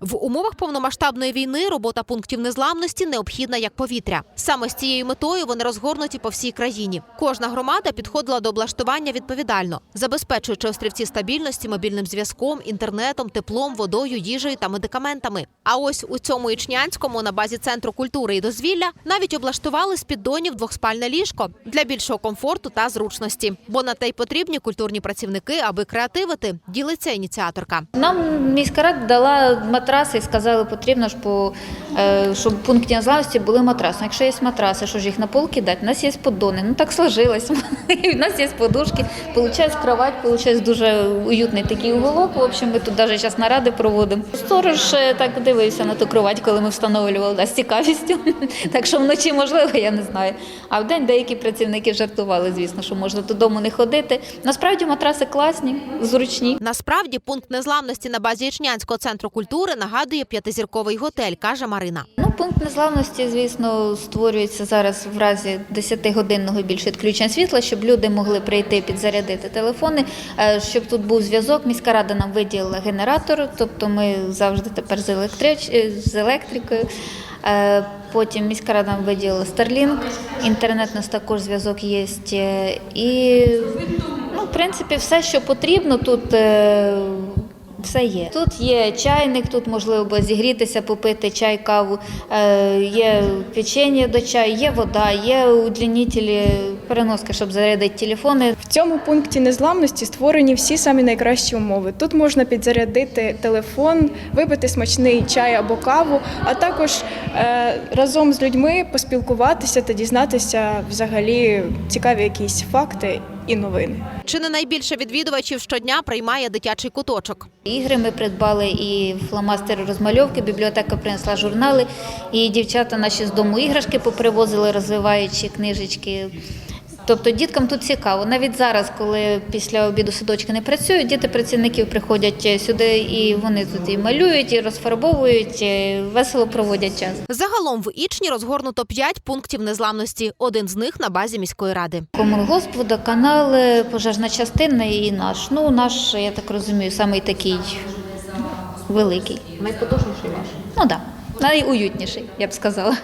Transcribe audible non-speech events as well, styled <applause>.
В умовах повномасштабної війни робота пунктів незламності необхідна як повітря. Саме з цією метою вони розгорнуті по всій країні. Кожна громада підходила до облаштування відповідально, забезпечуючи острівці стабільності мобільним зв'язком, інтернетом, теплом, водою, їжею та медикаментами. А ось у цьому Ічнянському на базі центру культури і дозвілля навіть облаштували з піддонів двохспальне ліжко для більшого комфорту та зручності. Бо на те й потрібні культурні працівники, аби креативити. Ділиться ініціаторка. Нам міська рада дала матраси і сказали, потрібно ж по, е, щоб в пункті незламності були матраси. Ну, Якщо є матраси, що ж їх на пол кидати? У нас є поддони. Ну так сложилось. <laughs> У нас є подушки. Получається кровать, получається дуже уютний такий уголок. В общем, ми тут навіть зараз наради проводимо. Сторож е, так дивився на ту кровать, коли ми встановлювали з цікавістю. <laughs> Так що вночі можливо, я не знаю. А вдень деякі працівники жартували, звісно, що можна додому не ходити. Насправді матраси класні, зручні. Насправді пункт незламності на базі Ічнянського центру культури нагадує п'ятизірковий готель, каже Марина. Ну, пункт незламності, звісно, створюється зараз в разі 10-годинного більше відключення світла, щоб люди могли прийти підзарядити телефони, е, щоб тут був зв'язок. Міська рада нам виділила генератор, тобто ми завжди тепер з, електрич... е, з електрикою. Е, Потім міська рада виділила Starlink, інтернет у нас також зв'язок є. е, І, ну, в принципі, все, що потрібно тут. Все є. Тут є чайник, тут можливо зігрітися, попити чай, каву, е, є печення до чаю, є вода, є удлінителі, переноски, щоб зарядити телефони. В цьому пункті незламності створені всі самі найкращі умови. Тут можна підзарядити телефон, випити смачний чай або каву, а також е, разом з людьми поспілкуватися та дізнатися взагалі цікаві якісь факти і новини. Чи не найбільше відвідувачів щодня приймає дитячий куточок? Ігри ми придбали і фломастери розмальовки, бібліотека принесла журнали, і дівчата наші з дому іграшки попривозили, розвиваючи книжечки. Тобто діткам тут цікаво. Навіть зараз, коли після обіду садочки не працюють, діти працівників приходять сюди і вони тут і малюють, і розфарбовують, і весело проводять час. Загалом в Ічні розгорнуто 5 пунктів незламності. Один з них на базі міської ради. Комунгосп, водоканал, е, пожежна частина і наш. Ну, наш, я так розумію, самий такий великий. Найпотужніший ваш. Ну так, да, найуютніший, я б сказала.